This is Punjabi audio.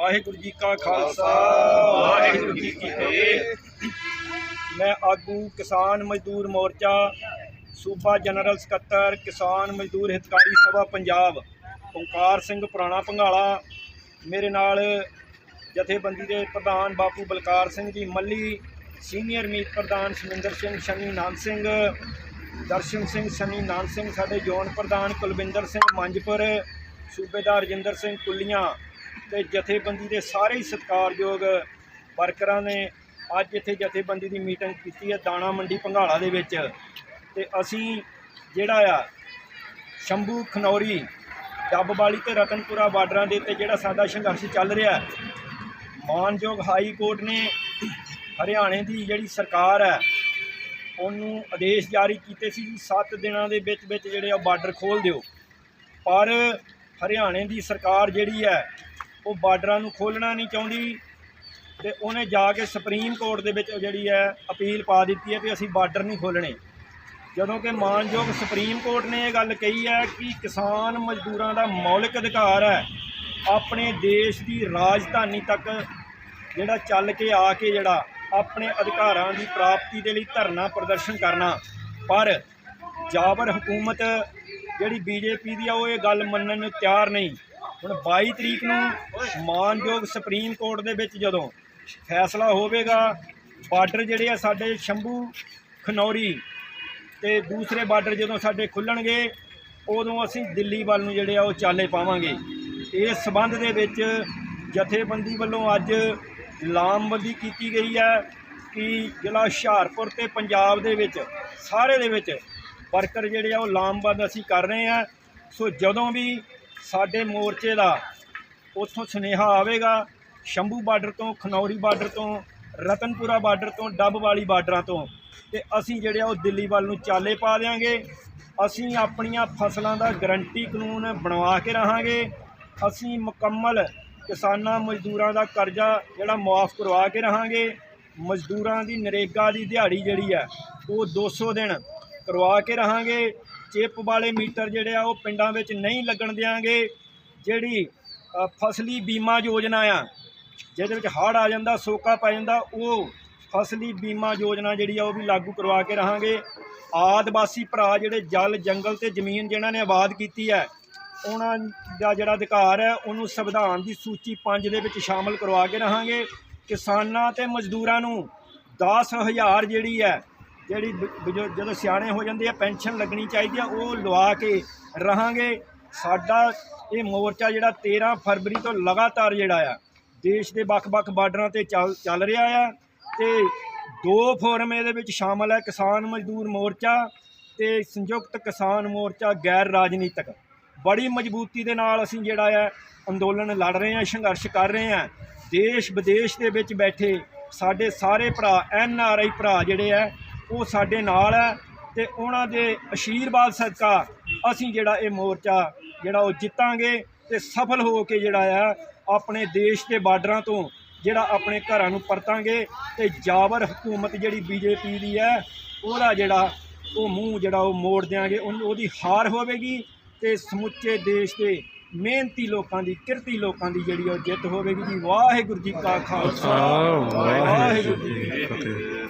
ਵਾਹਿਗੁਰੂ ਜੀ ਕਾ ਖਾਲਸਾ, ਵਾਹਿਗੁਰੂ ਜੀ ਕੀ ਫਤਿਹ। ਮੈਂ ਆਗੂ ਕਿਸਾਨ ਮਜ਼ਦੂਰ ਮੋਰਚਾ, ਸੂਬਾ ਜਨਰਲ ਸਕੱਤਰ, ਕਿਸਾਨ ਮਜ਼ਦੂਰ ਹਿਤਕਾਰੀ ਸਭਾ ਪੰਜਾਬ ਓਂਕਾਰ ਸਿੰਘ ਪੁਰਾਣਾ ਭੰਗਾਲਾ ਮੇਰੇ ਨਾਲ ਜਥੇਬੰਦੀ ਦੇ ਪ੍ਰਧਾਨ ਬਾਪੂ ਬਲਕਾਰ ਸਿੰਘ ਜੀ ਮੱਲੀ, ਸੀਨੀਅਰ ਮੀਤ ਪ੍ਰਧਾਨ ਸੁਮਿੰਦਰ ਸਿੰਘ, ਸ਼ਨੀ ਨਾਨ ਸਿੰਘ, ਦਰਸ਼ਨ ਸਿੰਘ, ਸ਼ਨੀ ਨਾਨ ਸਿੰਘ, ਸਾਡੇ ਜ਼ੋਨ ਪ੍ਰਧਾਨ ਕੁਲਵਿੰਦਰ ਸਿੰਘ ਮੰਜਪੁਰ, ਸੂਬੇਦਾਰ ਰਜਿੰਦਰ ਸਿੰਘ ਕੁੱਲੀਆਂ ਤੇ ਜਥੇਬੰਦੀ ਦੇ ਸਾਰੇ ਹੀ ਸਤਿਕਾਰਯੋਗ ਵਰਕਰਾਂ ਨੇ ਅੱਜ ਇੱਥੇ ਜਥੇਬੰਦੀ ਦੀ ਮੀਟਿੰਗ ਕੀਤੀ ਹੈ ਦਾਣਾ ਮੰਡੀ ਭੰਗਾਲਾ ਦੇ ਵਿੱਚ। ਤੇ ਅਸੀਂ ਜਿਹੜਾ ਆ, ਸ਼ੰਭੂ ਖਨੌਰੀ, ਡੱਬਵਾਲੀ ਤੇ ਰਤਨਪੁਰਾ ਬਾਰਡਰਾਂ ਦੇ ਉੱਤੇ ਜਿਹੜਾ ਸਾਡਾ ਸੰਘਰਸ਼ ਚੱਲ ਰਿਹਾ ਮਾਨਯੋਗ ਹਾਈ ਕੋਰਟ ਨੇ ਹਰਿਆਣੇ ਦੀ ਜਿਹੜੀ ਸਰਕਾਰ ਹੈ, ਉਹਨੂੰ ਆਦੇਸ਼ ਜਾਰੀ ਕੀਤੇ ਸੀ ਜੀ 7 ਦਿਨਾਂ ਦੇ ਵਿੱਚ ਵਿੱਚ ਜਿਹੜੇ ਆ ਬਾਰਡਰ ਖੋਲ ਦਿਓ। ਪਰ ਹਰਿਆਣੇ ਦੀ ਸਰਕਾਰ ਜਿਹੜੀ ਹੈ ਉਹ ਬਾਰਡਰਾਂ ਨੂੰ ਖੋਲਣਾ ਨਹੀਂ ਚਾਹੁੰਦੀ ਤੇ ਉਹਨੇ ਜਾ ਕੇ ਸੁਪਰੀਮ ਕੋਰਟ ਦੇ ਵਿੱਚ ਜਿਹੜੀ ਹੈ ਅਪੀਲ ਪਾ ਦਿੱਤੀ ਹੈ ਕਿ ਅਸੀਂ ਬਾਰਡਰ ਨਹੀਂ ਖੋਲਣੇ ਜਦੋਂ ਕਿ ਮਾਨਯੋਗ ਸੁਪਰੀਮ ਕੋਰਟ ਨੇ ਇਹ ਗੱਲ ਕਹੀ ਹੈ ਕਿ ਕਿਸਾਨ ਮਜ਼ਦੂਰਾਂ ਦਾ ਮੌਲਿਕ ਅਧਿਕਾਰ ਹੈ। ਆਪਣੇ ਦੇਸ਼ ਦੀ ਰਾਜਧਾਨੀ ਤੱਕ ਜਿਹੜਾ ਚੱਲ ਕੇ ਆ ਕੇ ਜਿਹੜਾ ਆਪਣੇ ਅਧਿਕਾਰਾਂ ਦੀ ਪ੍ਰਾਪਤੀ ਦੇ ਲਈ ਧਰਨਾ ਪ੍ਰਦਰਸ਼ਨ ਕਰਨਾ। ਪਰ ਜਾਬਰ ਹਕੂਮਤ ਜਿਹੜੀ ਬੀਜੇਪੀ ਦੀ ਆ, ਉਹ ਇਹ ਗੱਲ ਮੰਨਣ ਨੂੰ ਤਿਆਰ ਨਹੀਂ। ਹੁਣ 22 ਤਰੀਕ ਨੂੰ ਮਾਨਯੋਗ ਸੁਪਰੀਮ ਕੋਰਟ ਦੇ ਵਿੱਚ ਜਦੋਂ ਫੈਸਲਾ ਹੋਵੇਗਾ, ਬਾਰਡਰ ਜਿਹੜੇ ਆ ਸਾਡੇ ਸ਼ੰਭੂ, ਖਨੌਰੀ ਤੇ ਦੂਸਰੇ ਬਾਰਡਰ ਜਦੋਂ ਸਾਡੇ ਖੁੱਲਣਗੇ, ਉਦੋਂ ਅਸੀਂ ਦਿੱਲੀ ਵੱਲ ਨੂੰ ਜਿਹੜੇ ਆ ਉਹ ਚਾਲੇ ਪਾਵਾਂਗੇ। ਇਸ ਸਬੰਧ ਦੇ ਵਿੱਚ ਜਥੇਬੰਦੀ ਵੱਲੋਂ ਅੱਜ ਲਾਮਬੰਦੀ ਕੀਤੀ ਗਈ ਹੈ ਕਿ ਜ਼ਿਲ੍ਹਾ ਹੁਸ਼ਿਆਰਪੁਰ ਤੇ ਪੰਜਾਬ ਦੇ ਵਿੱਚ, ਸਾਰੇ ਦੇ ਵਿੱਚ ਵਰਕਰ ਜਿਹੜੇ ਆ ਉਹ ਲਾਮਬੰਦ ਅਸੀਂ ਕਰ ਰਹੇ ਆ ਸੋ ਜਦੋਂ ਵੀ ਸਾਡੇ ਮੋਰਚੇ ਦਾ ਉੱਥੋਂ ਸੁਨੇਹਾ ਆਵੇਗਾ, ਸ਼ੰਭੂ ਬਾਰਡਰ ਤੋਂ, ਖਨੌਰੀ ਬਾਰਡਰ ਤੋਂ, ਰਤਨਪੁਰਾ ਬਾਰਡਰ ਤੋਂ ਡੱਬ ਵਾਲੀ ਬਾਰਡਰਾਂ ਤੋਂ। ਤੇ ਅਸੀਂ ਜਿਹੜੇ ਆ ਉਹ ਦਿੱਲੀ ਵੱਲ ਨੂੰ ਚਾਲੇ ਪਾ ਦਿਆਂਗੇ। ਅਸੀਂ ਆਪਣੀਆਂ ਫਸਲਾਂ ਦਾ ਗਰੰਟੀ ਕਾਨੂੰਨ ਬਣਵਾ ਕੇ ਰਹਾਂਗੇ। ਅਸੀਂ ਮੁਕੰਮਲ ਕਿਸਾਨਾਂ ਮਜ਼ਦੂਰਾਂ ਦਾ ਕਰਜ਼ਾ ਜਿਹੜਾ ਮੁਆਫ ਕਰਵਾ ਕੇ ਰਹਾਂਗੇ। ਮਜ਼ਦੂਰਾਂ ਦੀ ਨਰੇਗਾ ਦੀ ਦਿਹਾੜੀ ਜਿਹੜੀ ਹੈ ਉਹ 200 ਦਿਨ ਕਰਵਾ ਕੇ ਰਹਾਂਗੇ। ਚਿੱਪ ਵਾਲੇ ਮੀਟਰ ਜਿਹੜੇ ਆ ਉਹ ਪਿੰਡਾਂ ਵਿੱਚ ਨਹੀਂ ਲੱਗਣ ਦਿਆਂਗੇ। ਜਿਹੜੀ ਫਸਲੀ ਬੀਮਾ ਯੋਜਨਾ ਆ, ਜਿਹਦੇ ਵਿੱਚ ਹੜ੍ਹ ਆ ਜਾਂਦਾ, ਸੋਕਾ ਪੈ ਜਾਂਦਾ, ਉਹ ਫਸਲੀ ਬੀਮਾ ਯੋਜਨਾ ਜਿਹੜੀ ਆ ਉਹ ਵੀ ਲਾਗੂ ਕਰਵਾ ਕੇ ਰਹਾਂਗੇ। ਆਦਿਵਾਸੀ ਭਰਾ ਜਿਹੜੇ ਜਲ, ਜੰਗਲ ਤੇ ਜ਼ਮੀਨ ਜਿਨ੍ਹਾਂ ਨੇ ਆਬਾਦ ਕੀਤੀ ਹੈ, ਉਹਨਾਂ ਦਾ ਜਿਹੜਾ ਅਧਿਕਾਰ ਹੈ, ਉਹਨੂੰ ਸੰਵਿਧਾਨ ਦੀ ਸੂਚੀ 5 ਦੇ ਵਿੱਚ ਸ਼ਾਮਲ ਕਰਵਾ ਕੇ ਰਹਾਂਗੇ। ਕਿਸਾਨਾਂ ਤੇ ਮਜ਼ਦੂਰਾਂ ਨੂੰ 10000 ਜਿਹੜੀ ਹੈ ਜਿਹੜੀ ਬ- ਜਦੋਂ ਸਿਆਣੇ ਹੋ ਜਾਂਦੇ ਆ, ਪੈਨਸ਼ਨ ਲੱਗਣੀ ਚਾਹੀਦੀ ਆ, ਉਹ ਲਵਾ ਕੇ ਰਹਾਂਗੇ। ਸਾਡਾ ਇਹ ਮੋਰਚਾ ਜਿਹੜਾ 13 ਫਰਵਰੀ ਤੋਂ ਲਗਾਤਾਰ ਜਿਹੜਾ ਆ, ਦੇਸ਼ ਦੇ ਵੱਖ-ਵੱਖ ਬਾਰਡਰਾਂ ਤੇ ਚੱਲ ਚੱਲ ਰਿਹਾ ਆ ਤੇ ਦੋ ਫੋਰਮ ਇਹਦੇ ਵਿੱਚ ਸ਼ਾਮਲ ਹੈ ਕਿਸਾਨ ਮਜ਼ਦੂਰ ਮੋਰਚਾ ਤੇ ਸੰਯੁਕਤ ਕਿਸਾਨ ਮੋਰਚਾ ਗੈਰ ਰਾਜਨੀਤਿਕ। ਬੜੀ ਮਜ਼ਬੂਤੀ ਦੇ ਨਾਲ ਅਸੀਂ ਜਿਹੜਾ ਹੈ ਅੰਦੋਲਨ ਲੜ ਰਹੇ ਹਾਂ ਸੰਘਰਸ਼ ਕਰ ਰਹੇ ਹਾਂ ਦੇਸ਼ ਵਿਦੇਸ਼ ਦੇ ਵਿੱਚ ਬੈਠੇ ਸਾਡੇ ਸਾਰੇ ਭਰਾ, ਐਨ ਆਰ ਆਈ ਭਰਾ ਜਿਹੜੇ ਆ ਉਹ ਸਾਡੇ ਨਾਲ ਹੈ ਤੇ ਉਹਨਾਂ ਦੇ ਅਸ਼ੀਰਵਾਦ ਸਦਕਾ ਅਸੀਂ ਜਿਹੜਾ ਇਹ ਮੋਰਚਾ ਜਿਹੜਾ ਉਹ ਜਿੱਤਾਂਗੇ ਤੇ ਸਫਲ ਹੋ ਕੇ ਜਿਹੜਾ ਆ ਆਪਣੇ ਦੇਸ਼ ਦੇ ਬਾਰਡਰਾਂ ਤੋਂ ਜਿਹੜਾ ਆਪਣੇ ਘਰਾਂ ਨੂੰ ਪਰਤਾਂਗੇ ਤੇ ਜਾਬਰ ਹਕੂਮਤ ਜਿਹੜੀ ਬੀਜੇਪੀ ਦੀ ਹੈ ਉਹਦਾ ਜਿਹੜਾ ਉਹ ਮੂੰਹ ਜਿਹੜਾ ਉਹ ਮੋੜ ਦਿਆਂਗੇ ਉਹਨੂੰ ਉਹਦੀ ਹਾਰ ਹੋਵੇਗੀ ਤੇ ਸਮੁੱਚੇ ਦੇਸ਼ ਦੇ ਮਿਹਨਤੀ ਲੋਕਾਂ ਦੀ ਕਿਰਤੀ ਲੋਕਾਂ ਦੀ ਜਿਹੜੀ ਉਹ ਜਿੱਤ ਹੋਵੇਗੀ ਜੀ। ਵਾਹਿਗੁਰੂ ਜੀ ਕਾ ਖਾਲਸਾ। ਵਾਹਿਗੁਰੂ ਜੀ ਕੀ ਫਤਿਹ।